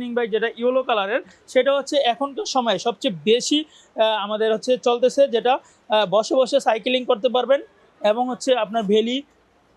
Spinning bike যেটা yellow কালারের সেটা হচ্ছে এখনকার সময় সবচেয়ে বেশি আমাদের হচ্ছে চলতেছে যেটা বসে বসে সাইকেলিং করতে পারবেন এবং হচ্ছে আপনার ভ্যালি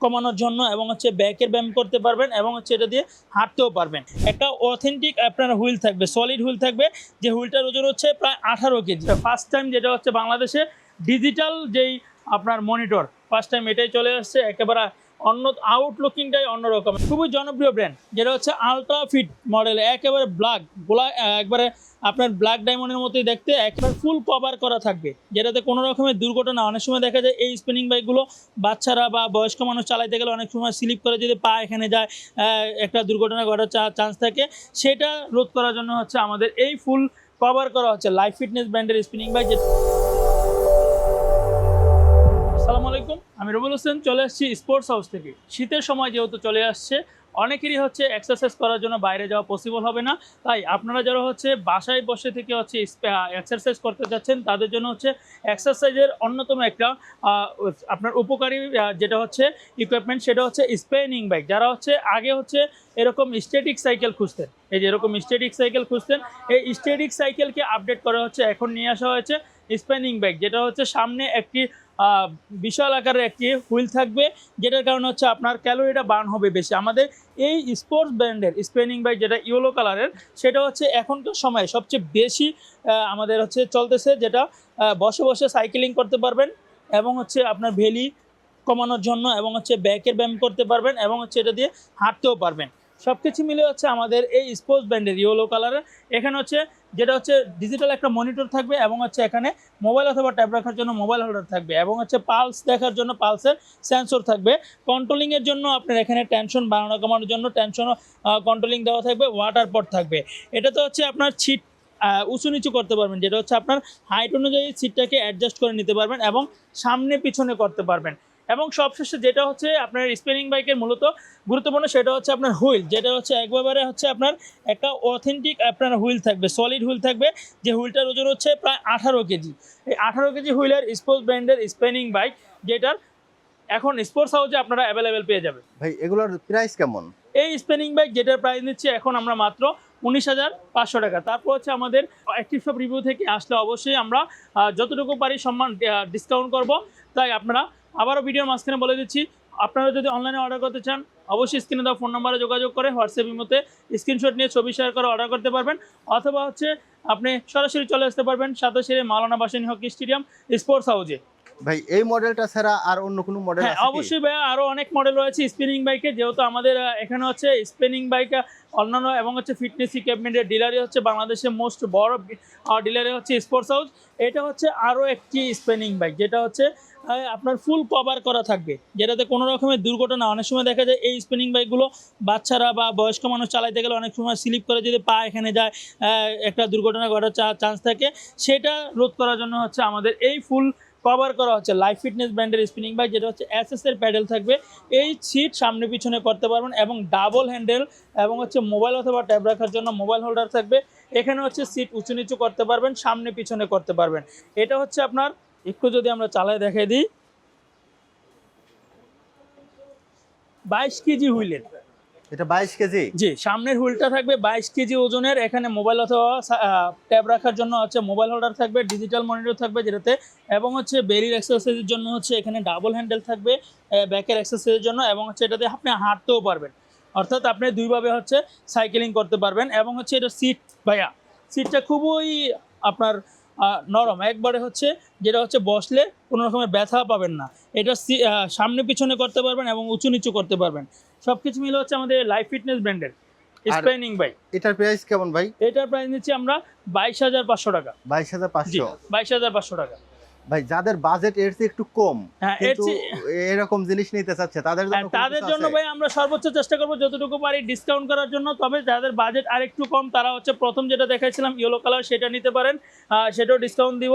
কমানোর জন্য এবং হচ্ছে ব্যাকের ব্যায়াম করতে পারবেন এবং হচ্ছে এটা দিয়ে হাঁটতেও পারবেন। একটা অথেন্টিক আপনার হুইল থাকবে সলিড হুইল থাকবে, যে হুইলটার ওজন হচ্ছে প্রায় আঠারো কেজি। ফার্স্ট টাইম যেটা হচ্ছে বাংলাদেশে ডিজিটাল যেই আপনার মনিটর ফার্স্ট টাইম এটাই চলে আসছে, একেবারে অন্য আউটলুকিংটাই অন্যরকম খুবই জনপ্রিয় ব্র্যান্ড যেটা হচ্ছে আলট্রা ফিট মডেল একেবারে ব্ল্যাক ব্ল্যাক একবারে আপনার ব্ল্যাক ডায়মন্ডের মতোই দেখতে, একবার ফুল কভার করা থাকবে। যেটাতে কোনো রকমের দুর্ঘটনা, অনেক সময় দেখা যায় এই স্পিনিং বাইকগুলো বাচ্চারা বা বয়স্ক মানুষ চালাইতে গেলে অনেক সময় স্লিপ করে যদি পা এখানে যায় একটা দুর্ঘটনা ঘটার চান্স থাকে। সেটা রোধ করার জন্য হচ্ছে আমাদের এই ফুল কভার করা হচ্ছে লাইফ ফিটনেস ব্র্যান্ডের স্পিনিং বাইক যেটা আমি রবুল হোসেন, চলে আসছি স্পোর্টস হাউস থেকে। শীতের সময় যেহেতু চলে আসছে, অনেকেরই হচ্ছে এক্সারসাইজ করার জন্য বাইরে যাওয়া পসিবল হবে না। তাই আপনারা যারা হচ্ছে বাসায় বসে থেকে হচ্ছে এক্সারসাইজ করতে যাচ্ছেন, তাদের জন্য হচ্ছে এক্সারসাইজের অন্যতম একটা আপনার উপকারী যেটা হচ্ছে ইকুইপমেন্ট সেটা হচ্ছে স্পেনিং বাইক যারা হচ্ছে আগে হচ্ছে এরকম স্টেটিক সাইকেল খুঁজতেন, এই যে এরকম স্টেটিক সাইকেল খুঁজতেন, এই স্টেটিক সাইকেলকে আপডেট করা হচ্ছে, এখন নিয়ে আসা হয়েছে স্পেনিং বাইক যেটা হচ্ছে সামনে একটি বিশাল আকারের একটি হুইল থাকবে, যেটার কারণে হচ্ছে আপনার ক্যালোরিটা বার্ন হবে বেশি। আমাদের এই স্পোর্টস ব্র্যান্ডের স্পেনিং বাইক যেটা ইয়েলো কালারের সেটা হচ্ছে এখনকার সময় সবচেয়ে বেশি আমাদের হচ্ছে চলতেছে, যেটা বসে বসে সাইকেলিং করতে পারবেন এবং হচ্ছে আপনার ভ্যালি কমানোর জন্য এবং হচ্ছে ব্যাকের ব্যায়াম করতে পারবেন এবং হচ্ছে এটা দিয়ে হাঁটতেও পারবেন। সব কিছু মিলে হচ্ছে আমাদের এই স্পোর্টস ব্র্যান্ডের ইয়েলো কালারের এখানে হচ্ছে যেটা হচ্ছে ডিজিটাল একটা মনিটর থাকবে এবং হচ্ছে এখানে মোবাইল অথবা ট্যাব রাখার জন্য মোবাইল হোল্ডার থাকবে এবং হচ্ছে পালস দেখার জন্য পালসের সেন্সর থাকবে। কন্ট্রোলিংয়ের জন্য আপনার এখানে টেনশন বাড়ানো কমানোর জন্য টেনশন কন্ট্রোলিং দেওয়া থাকবে ওয়াটার পট থাকবে। এটা তো হচ্ছে আপনার ছিট উঁচু নিচু করতে পারবেন, যেটা হচ্ছে আপনার হাইট অনুযায়ী সিটটাকে অ্যাডজাস্ট করে নিতে পারবেন এবং সামনে পিছনে করতে পারবেন। এবং সবশেষে যেটা হচ্ছে আপনার স্পিনিং বাইকের মূলত গুরুত্বপূর্ণ সেটা হচ্ছে আপনার হুইল যেটা হচ্ছে একবারে হচ্ছে আপনার একটা অথেন্টিক আপনার হুইল থাকবে সলিড হুইল থাকবে যে হুইলটার ওজন হচ্ছে প্রায় আঠারো কেজি। এই আঠারো কেজি হুইলের স্পোর্টস ব্র্যান্ডের স্পিনিং বাইক যেটার এখন স্পোর্টস হাউসে আপনারা অ্যাভেলেবেল পেয়ে যাবেন। ভাই এগুলোর প্রাইস কেমন? এই স্পিনিং বাইক যেটার প্রাইস নিচ্ছে এখন আমরা মাত্র উনিশ হাজার পাঁচশো টাকা। তারপর হচ্ছে আমাদের অ্যাক্টিভ শপ রিভিউ থেকে আসলে অবশ্যই আমরা যতটুকু পারি সম্মান ডিসকাউন্ট করব তাই আপনারা আবারও ভিডিওর মাঝখানে বলে দিচ্ছি আপনারা যদি অনলাইনে অর্ডার করতে চান অবশ্যই স্ক্রিনে দেওয়া ফোন নাম্বারে যোগাযোগ করে হোয়াটসঅ্যাপ মধ্যে স্ক্রিনশট নিয়ে ছবি শেয়ার করে অর্ডার করতে পারবেন। অথবা হচ্ছে আপনি সরাসরি চলে আসতে পারবেন সাতাশের Maulana Bhashani hockey stadium sports হাউজে ভাই এই মডেলটা ছাড়া আর অন্য কোনো মডেল হ্যাঁ আছে অবশ্যই ভাইয়া আরও অনেক মডেল রয়েছে স্পিনিং বাইকে যেহেতু আমাদের এখানে হচ্ছে স্পিনিং বাইক অন্যান্য এবং হচ্ছে ফিটনেস ইকুইপমেন্টের ডিলারই হচ্ছে বাংলাদেশের মোস্ট বড় ডিলারে হচ্ছে স্পোর্টস হাউস এটা হচ্ছে আরও একটি স্পিনিং বাইক যেটা হচ্ছে আপনার ফুল কভার করা থাকবে। যেটাতে কোনো রকমের দুর্ঘটনা অনেক সময় দেখা যায় এই স্পিনিং বাইকগুলো বাচ্চারা বা বয়স্ক মানুষ চালাইতে গেলে অনেক সময় স্লিপ করে যদি পা এখানে যায় একটা দুর্ঘটনা ঘটার চান্স থাকে। সেটা রোধ করার জন্য হচ্ছে আমাদের এই ফুল কভার করা হচ্ছে লাইফ ফিটনেস ব্র্যান্ডের স্পিনিং বাইক যেটা হচ্ছে এর প্যাডেল থাকবে। এই সিট সামনে পিছনে করতে পারবেন এবং ডাবল হ্যান্ডেল এবং হচ্ছে মোবাইল অথবা ট্যাব রাখার জন্য মোবাইল হোল্ডার থাকবে। এখানে হচ্ছে সিট উঁচু নিচু করতে পারবেন, সামনে পিছনে করতে পারবেন। এটা হচ্ছে আপনার একটু যদি আমরা চালায় দেখাই দিই। বাইশ কেজি হুইলের। এটা বাইশ কেজি? জি সামনের হুইলটা থাকবে বাইশ কেজি ওজনের। এখানে মোবাইল অথবা ট্যাব রাখার জন্য হচ্ছে মোবাইল হোল্ডার থাকবে ডিজিটাল মনিটর থাকবে যেটাতে এবং হচ্ছে বেরির এক্সারসাইজের জন্য হচ্ছে এখানে ডাবল হ্যান্ডেল থাকবে ব্যাকের এক্সারসাইজের জন্য এবং হচ্ছে এটাতে আপনি হাঁটতেও পারবেন। অর্থাৎ আপনি দুইভাবে হচ্ছে সাইকেলিং করতে পারবেন এবং হচ্ছে এটা সিট ভাইয়া সিটটা খুবই আপনার নরম। একবারে হচ্ছে যেটা হচ্ছে বসলে কোনো রকমের ব্যথা পাবেন না। এটা সামনে পিছনে করতে পারবেন এবং উঁচু নিচু করতে পারবেন। সব কিছু মিলে হচ্ছে আমাদের লাইফ ফিটনেস ব্র্যান্ডের স্পেনিং বাইক এটার প্রাইস কেমন ভাই? এটার প্রাইস নিচ্ছি আমরা বাইশ হাজার পাঁচশো টাকা। বাইশ হাজার পাঁচশো। বাইশ হাজার পাঁচশো টাকা। ভাই যাদের বাজেট এর চেয়ে একটু কম হ্যাঁ কিন্তু এরকম জিনিস নিতে চাচ্ছে তাদের জন্য হ্যাঁ, তাদের জন্য ভাই আমরা সর্বোচ্চ চেষ্টা করব যতটুকু পারি ডিসকাউন্ট করার জন্য তবে যাদের বাজেট আরেকটু কম তারা হচ্ছে প্রথম যেটা দেখাইছিলাম ইয়েলো কালার সেটা নিতে পারেন সেটাও ডিসকাউন্ট দিব।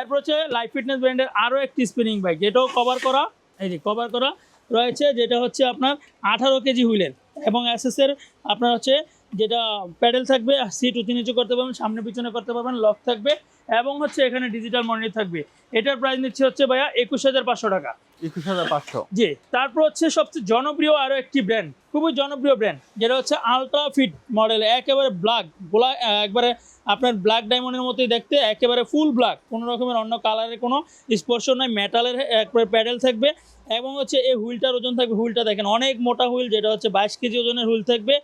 এরপর হচ্ছে লাইফ ফিটনেস ব্র্যান্ডের আরও একটি স্পিনিং বাইক যেটাও কভার করা এই যে কভার করা রয়েছে যেটা হচ্ছে আপনার আঠারো কেজি হুইলের এবং এসএসের আপনার হচ্ছে যেটা প্যাডেল থাকবে সিট উঁচু নিচু করতে পারবেন সামনে পিছনে করতে পারবেন লক থাকবে। এবং হচ্ছে এখানে ডিজিটাল মনিটর থাকবে। এটার প্রাইস নিচ্ছে হচ্ছে ভাইয়া একুশ হাজার পাঁচশো টাকা। একুশ হাজার পাঁচশো। জি তারপর হচ্ছে সবচেয়ে জনপ্রিয় আরও একটি ব্র্যান্ড খুবই জনপ্রিয় ব্র্যান্ড যেটা হচ্ছে আলট্রা ফিট মডেল একেবারে ব্ল্যাক গোলা একবারে আপনার ব্ল্যাক ডায়মন্ডের মতোই দেখতে একেবারে ফুল ব্ল্যাক কোনো রকমের অন্য কালারের কোনো স্পর্শ নয় মেটালের একবারে প্যাডেল থাকবে এবং হচ্ছে এই হুইলটার ওজন থাকবে হুইলটা দেখেন অনেক মোটা হুইল যেটা হচ্ছে বাইশ কেজি ওজনের হুইল থাকবে।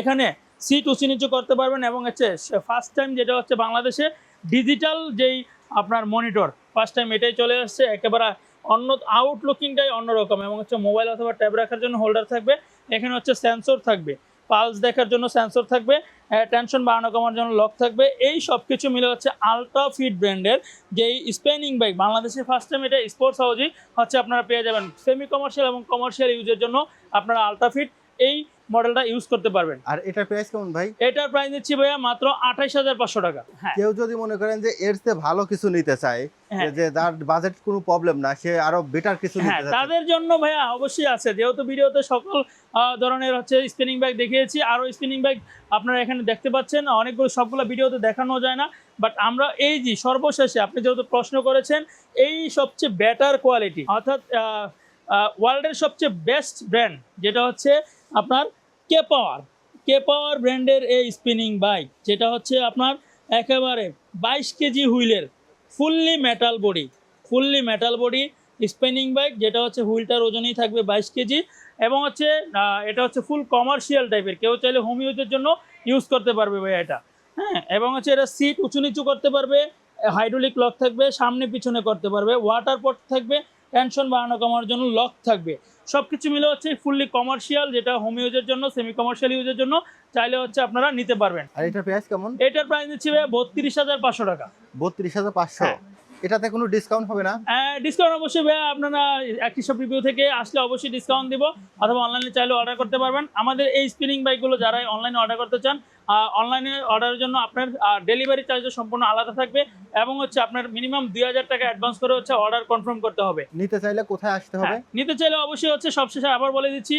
এখানে সিট উঁচু নিচু করতে পারবেন এবং হচ্ছে ফার্স্ট টাইম যেটা হচ্ছে বাংলাদেশে ডিজিটাল যেই আপনার মনিটর ফার্স্ট টাইম এটাই চলে আসছে, একেবারে অন্য আউটলুকিংটাই অন্যরকম এবং হচ্ছে মোবাইল অথবা ট্যাব রাখার জন্য হোল্ডার থাকবে, এখানে হচ্ছে সেন্সর থাকবে পালস দেখার জন্য সেন্সর থাকবে টেনশন বাড়ানো কমার জন্য লক থাকবে, এই সব কিছু মিলে হচ্ছে আলট্রা ফিট ব্র্যান্ডের যেই স্পেনিং বাইক বাংলাদেশে ফার্স্ট টাইম এটা স্পোর্টস হাউজই হচ্ছে আপনারা পেয়ে যাবেন। সেমি কমার্শিয়াল এবং কমার্শিয়াল ইউজের জন্য আপনারা আলট্রা ফিট এই মডেলটা ইউজ করতে পারবেন। আর এটার প্রাইস কেমন ভাই? এটার প্রাইস দিচ্ছি ভাইয়া মাত্র আঠাইশ হাজার পাঁচশো টাকা। হ্যাঁ। কেউ যদি মনে করেন যে এর চেয়ে ভালো কিছু নিতে চায় হ্যাঁ। যে যার বাজেট কোনো প্রবলেম না সে আরও বেটার কিছু হ্যাঁ নিতে চাচ্ছে। তাদের জন্য ভাইয়া অবশ্যই আছে। যেহেতু ভিডিওতে সকল ধরনের হচ্ছে স্পিনিং ব্যাগ দেখিয়েছি আরও স্পিনিং ব্যাগ আপনারা এখানে দেখতে পাচ্ছেন। অনেকগুলো সবগুলো ভিডিওতে দেখানো যায় না। বাট আমরা এই যে সর্বশেষে আপনি যেহেতু প্রশ্ন করেছেন এই সবচেয়ে বেটার কোয়ালিটি অর্থাৎ ওয়ার্ল্ডের সবচেয়ে বেস্ট ব্র্যান্ড যেটা হচ্ছে আপনার কে পাওয়ার কে পাওয়ার ব্র্যান্ডের এই স্পিনিং বাইক যেটা হচ্ছে আপনার একেবারে বাইশ কেজি হুইলের fully metal body fully metal body spinning bike যেটা হচ্ছে হুইলটার ওজনই থাকবে বাইশ কেজি এবং হচ্ছে এটা হচ্ছে ফুল কমার্শিয়াল টাইপের কেউ চাইলে হোম ইউজের জন্য ইউজ করতে পারবে ভাই এটা। হ্যাঁ এবং হচ্ছে এটা সিট উঁচু নিচু করতে পারবে হাইড্রোলিক লক থাকবে, সামনে পিছনে করতে পারবে ওয়াটার পট থাকবে টেনশন বাড়ানো কমার জন্য লক থাকবে। সব কিছু মিলে হচ্ছে ফুললি কমার্শিয়াল যেটা হোম ইউজের জন্য সেমি কমার্শিয়াল ইউজের জন্য চাইলে হচ্ছে আপনারা নিতে পারবেন। আর এটার প্রাইস কেমন? এটার প্রাইস দিচ্ছি ভাই বত্রিশ হাজার পাঁচশো টাকা। বত্রিশ হাজার পাঁচশো। হ্যাঁ। এটাতে কোনো ডিসকাউন্ট হবে না? ডিসকাউন্ট অবশ্যই ভাইয়া আপনারা একটি সব রিভিউ থেকে আসলে অবশ্যই ডিসকাউন্ট দিব অথবা অনলাইনে চাইলে অর্ডার করতে পারবেন। আমাদের এই স্পিনিং বাইকগুলো যারা অনলাইনে অর্ডার করতে চান অনলাইনে অর্ডারের জন্য আপনার ডেলিভারি চার্জও সম্পূর্ণ আলাদা থাকবে এবং হচ্ছে আপনার মিনিমাম দুই হাজার টাকা অ্যাডভান্স করে হচ্ছে অর্ডার কনফার্ম করতে হবে। নিতে চাইলে কোথায় আসতে হবে? হ্যাঁ, নিতে চাইলে অবশ্যই হচ্ছে সবশেষে আবার বলে দিচ্ছি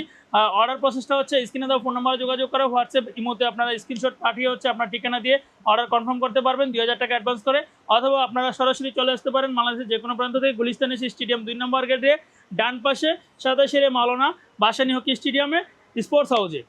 অর্ডার প্রসেসটা হচ্ছে স্ক্রিনে দেওয়া ফোন নাম্বারে যোগাযোগ করে হোয়াটসঅ্যাপ ইমোতে আপনারা স্ক্রিনশট পাঠিয়ে হচ্ছে আপনার ঠিকানা দিয়ে অর্ডার কনফার্ম করতে পারবেন দুই হাজার টাকা অ্যাডভান্স করে অথবা আপনারা সরাসরি চলে আসতে পারেন বাংলাদেশের যে কোনো প্রান্ত থেকে গুলিস্তান এসে স্টেডিয়াম দুই নম্বর গেটে ডান পাশে সাতাশের মালনা বাসানি হকি স্টেডিয়ামে স্পোর্টস হাউসে